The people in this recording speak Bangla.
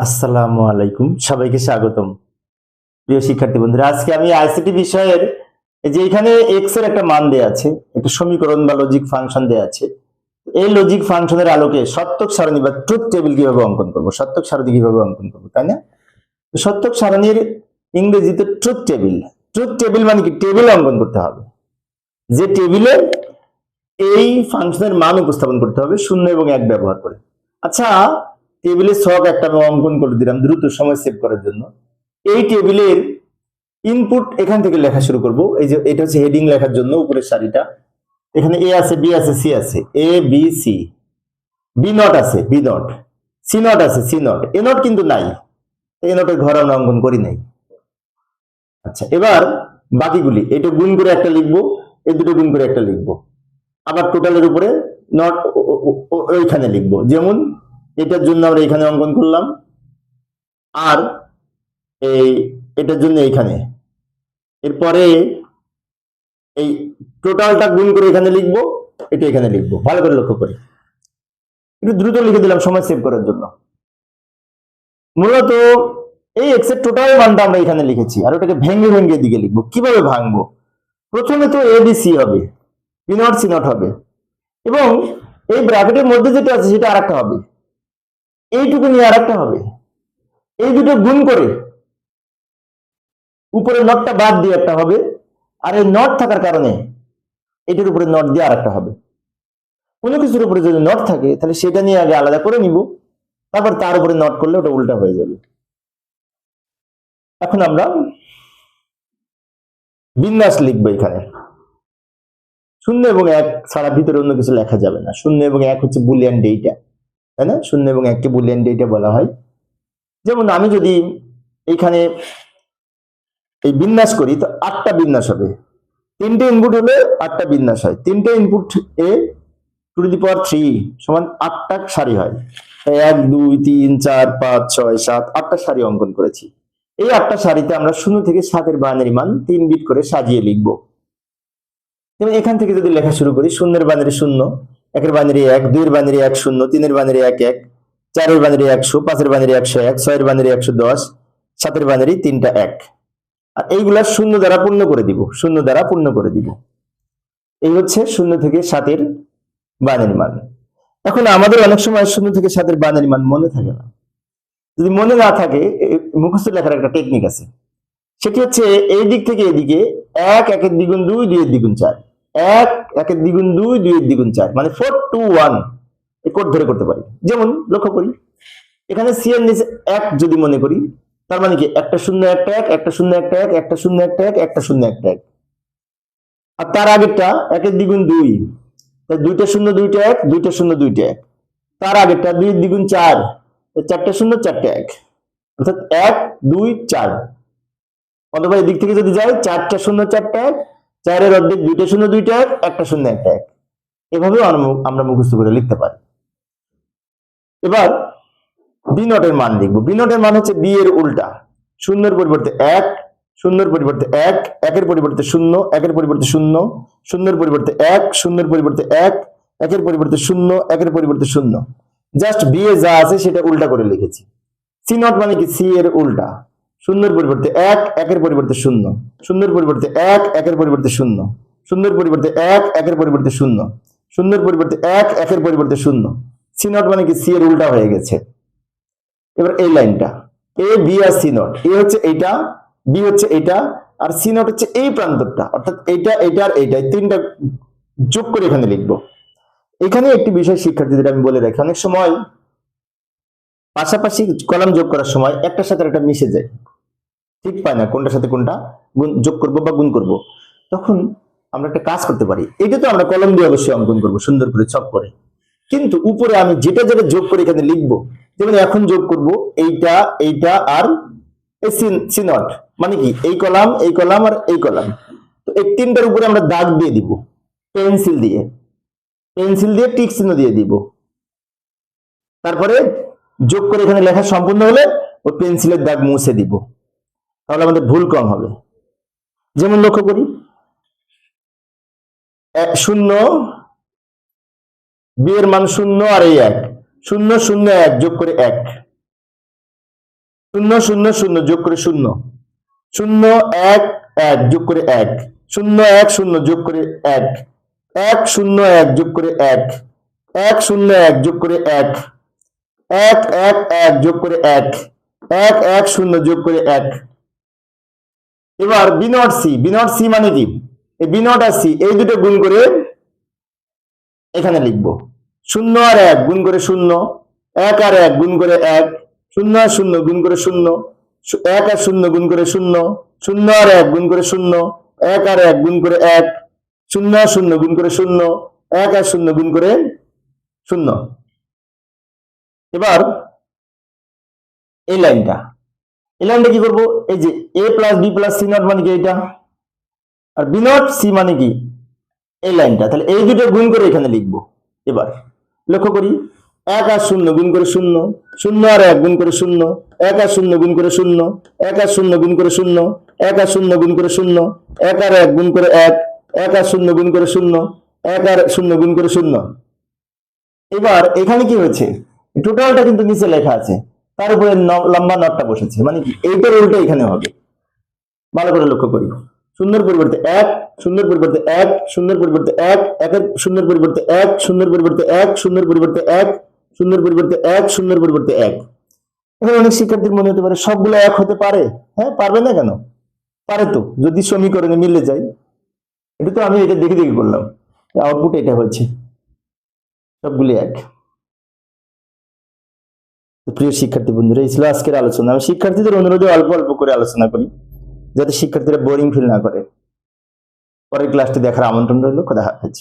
আসসালামু আলাইকুম। সবাইকে স্বাগতম। প্রিয় শিক্ষার্থী বন্ধুরা, আজকে আমি আইসিটি বিষয়ের যে এখানে এক্সের একটা মান দেয়া আছে, একটা সমীকরণ বা লজিক ফাংশন দেয়া আছে। এই লজিক ফাংশনের আলোকে সত্যক সারণী বা ট্রুথ টেবিল কীভাবে অঙ্কন করব? সত্যক সারণী কীভাবে অঙ্কন করব, তাই না? সত্যক সারণীর ইংরেজিতে ট্রুথ টেবিল ট্রুথ টেবিল মানে কি? টেবিল অঙ্কন করতে হবে। যে টেবিলে এই ফাংশনের মান উপস্থাপন করতে হবে, শূন্য এবং এক ব্যবহার করে। আচ্ছা টেবিলের ছক একটা আমি অঙ্কন করে দিলাম দ্রুত সময় সেভ করার জন্য। এই টেবিলের ইনপুট এখান থেকে লেখা শুরু করব। এই যে এটা হচ্ছে হেডিং লেখার জন্য উপরের সারিটা। এখানে এ আছে বি আছে সি আছে। A B C B not আছে বি নট সি নট আছে সি নট এ নট কিন্তু নাই। এ নটের ঘর আমরা অঙ্কন করি নাই। আচ্ছা এবার বাকিগুলি। এটা গুণ করে একটা লিখব, এই দুটো গুণ করে একটা লিখব। আবার টোটালের উপরে নট ওইখানে লিখব। যেমন এটার জন্য আমরা এখানে অঙ্কন করলাম। আর এই এটার জন্য এইখানে এরপরে এই টোটালটা গুণ করে এখানে লিখব, এটা এখানে লিখব। ভালো করে লক্ষ্য করি। একটু দ্রুত লিখে দিলাম, সময় সেভ করার জন্য। মূলত এই এক্সের টোটাল মানটা আমরা এখানে লিখেছি, আর ওটাকে ভেঙে ভেঙে দিকে লিখব। কীভাবে ভাঙবো? প্রথমে তো এ বি সি হবে বি নট সি নট হবে। এবং এই ব্র্যাকেটের মধ্যে যেটা আছে, সেটা আর একটা হবে। এইটুকু নিয়ে আর একটা হবে। এই দুটো গুণ করে উপরে নটটা বাদ দিয়ে একটা হবে, আর এই নট থাকার কারণে এটার উপরে নট দিয়ে আর একটা হবে। কোনো কিছুর উপরে যদি নট থাকে, তাহলে সেটা নিয়ে আগে আলাদা করে নিব, তারপর তার উপরে নট করলে ওটা উল্টা হয়ে যাবে। এখন আমরা বিন্যাস লিখব এখানে। শূন্য এবং এক ছাড়া ভিতরে অন্য কিছু লেখা যাবে না। শূন্য এবং এক হচ্ছে বুলিয়ান ডেটা তাই না? শূন্য এবং এককে বুলিয়ান ডেটা বলা হয়। যেমন আমি যদি এইখানে এই বিন্যাস করি, তো আটটা বিন্যাস হবে। তিনটে ইনপুট হলে আটটা বিন্যাস হয়। তিনটে input A to the power three সমান আটটা সারি হয়। এক, দুই, তিন, চার, পাঁচ, ছয়, সাত, আটটা সারি অঙ্কন করেছি। এই আটটা সারিতে আমরা শূন্য থেকে সাতের বাইনারি মান তিন বিট করে সাজিয়ে লিখব। এখান থেকে যদি লেখা শুরু করি, শূন্যের বাইনারি শূন্য একের বাইনারি এক, দুইয়ের বাইনারি এক শূন্য, তিনের বাইনারি এক এক, চারের বাইনারি একশো, পাঁচের বাইনারি একশো এক, ছয়ের বাইনারি একশো দশ, সাতের বাইনারি তিনটা এক। আর এইগুলা শূন্য দ্বারা পূর্ণ করে দিব, শূন্য দ্বারা পূর্ণ করে দিব। এই হচ্ছে শূন্য থেকে সাতের বাইনারি মান। এখন আমাদের অনেক সময় শূন্য থেকে সাতের বাইনারি মান মনে থাকে না। যদি মনে না থাকে মুখস্থ লেখার একটা টেকনিক আছে। সেটি হচ্ছে এই দিক থেকে এদিকে এক, একের দ্বিগুণ দুই, দুইয়ের দ্বিগুণ চার। এক, একের দ্বিগুণ দুই দুই দুইয়ের দ্বিগুণ চার মানে ফোর টু ওয়ান কোড ধরে করতে পারি। যেমন, লক্ষ্য করি, এখানে সি এর নিচে এক যদি মনে করি, তার মানে কি? একটা শূন্য, একটা এক, একটা শূন্য, একটা এক, একটা শূন্য, একটা এক, একটা শূন্য, একটা এক। আর তার আগেরটা, একের দ্বিগুণ দুই দুইটা শূন্য, দুইটা এক, দুইটা শূন্য, দুইটা এক। তার আগেরটা দুই দ্বিগুণ চার চারটা শূন্য, চারটা এক। অর্থাৎ এক, দুই, চার। অথবা এদিক থেকে যদি যাই, চারটা শূন্য, চারটা এক চারের অর্ধেক দুইটা শূন্য, দুইটা এক, একটা শূন্য, একটা এক। এভাবেও আমরা- মুখস্থ করে লিখতে পারি। এবার বি নটের মান লিখব বি নটের মান হচ্ছে বি এর উল্টা। শূন্যের পরিবর্তে এক, শূন্যের পরিবর্তে এক, একের পরিবর্তে শূন্য, একের পরিবর্তে শূন্য, শূন্যের পরিবর্তে এক, শূন্যের পরিবর্তে এক, একের পরিবর্তে শূন্য, একের পরিবর্তে শূন্য। জাস্ট বি এ যা আছে সেটা উল্টা করে লিখেছি। সি নট মানে কি? সি এর উল্টা। শূন্যের পরিবর্তে এক, একের পরিবর্তে শূন্য। শূন্যের পরিবর্তে এক, একের পরিবর্তে শূন্য। শূন্যের পরিবর্তে এক, একের পরিবর্তে শূন্য। শূন্যের পরিবর্তে এক, একের পরিবর্তে শূন্য। সি নট মানে কি? সি এর উল্টা হয়ে গেছে। এবার এই লাইনটা। এ বি আর সি নট এ হচ্ছে এইটা বি হচ্ছে এইটা, আর সি নট হচ্ছে এই প্রান্তরটা অর্থাৎ এইটা এইটা আর এইটা। এই তিনটা যোগ করে এখানে লিখব। এখানে একটি বিষয় শিক্ষার্থীদের আমি বলে রাখি। অনেক সময় পাশাপাশি কলাম যোগ করার সময় একটার সাথে একটা মিশে যায়। ঠিক পায় না কোনটার সাথে কোনটা গুণ যোগ করব বা গুণ করব। তখন আমরা একটা কাজ করতে পারি। এটা তো আমরা কলম দিয়ে অবশ্যই অঙ্কন করব, সুন্দর করে চক করে। কিন্তু উপরে আমি যেটা যেটা যোগ করে এখানে লিখব, যেমন এখন যোগ করব এইটা এইটা আর সি নট মানে কি? এই কলাম এই কলাম আর এই কলাম। তো এই তিনটার উপরে আমরা দাগ দিয়ে দিব, পেন্সিল দিয়ে। পেন্সিল দিয়ে টিক চিহ্ন দিয়ে দিব। তারপরে যোগ করে এখানে লেখা সম্পূর্ণ হলে ওই পেন্সিলের দাগ মুছে দিব। তাহলে আমাদের ভুল কম হবে। যেমন লক্ষ্য করি শূন্য, বি এর মান শূন্য আর এই এক। শূন্য শূন্য, এক যোগ করে এক। শূন্য শূন্য শূন্য যোগ করে শূন্য। শূন্য, এক এক যোগ করে এক। শূন্য এক, শূন্য যোগ করে এক। এক, শূন্য, এক যোগ করে এক। এক, শূন্য, এক যোগ করে এক। এক এক এক যোগ করে এক। এক এক, শূন্য যোগ করে এক। এবার B not C B not C মানে কি? এই বি নট আর সি এই দুটো গুণ করে এখানে লিখব। শূন্য আর এক গুণ করে শূন্য, এক আর এক গুণ করে এক, শূন্য আর শূন্য গুণ করে শূন্য এক আর শূন্য গুণ করে শূন্য শূন্য আর এক গুণ করে শূন্য, এক আর এক গুণ করে এক, শূন্য আর শূন্য গুণ করে শূন্য, এক আর শূন্য গুণ করে শূন্য। এবার এই লাইনটা। এই লাইনটা কি করব? এই যে A plus B plus C not মানে কি এটা? আর বি নট সি মানে কি? এই লাইনটা। তাহলে এই দুটো গুণ করে এখানে লিখব। এবার লক্ষ্য করি, এক আর শূন্য গুণ করে শূন্য শূন্য আর এক গুণ করে শূন্য, এক আর শূন্য গুণ করে শূন্য, এক আর শূন্য গুণ করে শূন্য, এক আর শূন্য গুণ করে শূন্য, এক আর এক গুণ করে এক এক আর শূন্য গুণ করে শূন্য, এক আর শূন্য গুণ করে শূন্য। এবার এখানে কি হয়েছে? টোটালটা কিন্তু নিচে লেখা আছে। তার উপরে লম্বা নটটা বসেছে। মানে এইটার উল্টো এখানে হবে। ভালো করে লক্ষ্য করি। শূন্যের পরিবর্তে এক শূন্যের পরিবর্তে এক শূন্যের পরিবর্তে এক, একের শূন্যের পরিবর্তে এক শূন্যের পরিবর্তে এক শূন্যের পরিবর্তে এক শূন্যের পরিবর্তে এক শূন্যের পরিবর্তে এক। এখানে অনেক শিক্ষার্থীর মনে হতে পারে, সবগুলো এক হতে পারে। হ্যাঁ পারবে না কেন? পারে তো, যদি সমীকরণে মিলে যায়। এটা তো আমি এটা দেখে দেখে করলাম। আউটপুট এটা হয়েছে। সবগুলি এক। প্রিয় শিক্ষার্থী বন্ধুরা, এই ছিল আজকের আলোচনা। আমি শিক্ষার্থীদের অনুরোধে অল্প অল্প করে আলোচনা করি, যাতে শিক্ষার্থীরা বোরিং ফিল না করে। পরের ক্লাসটি দেখার আমন্ত্রণ রইল কথা হাফেজ।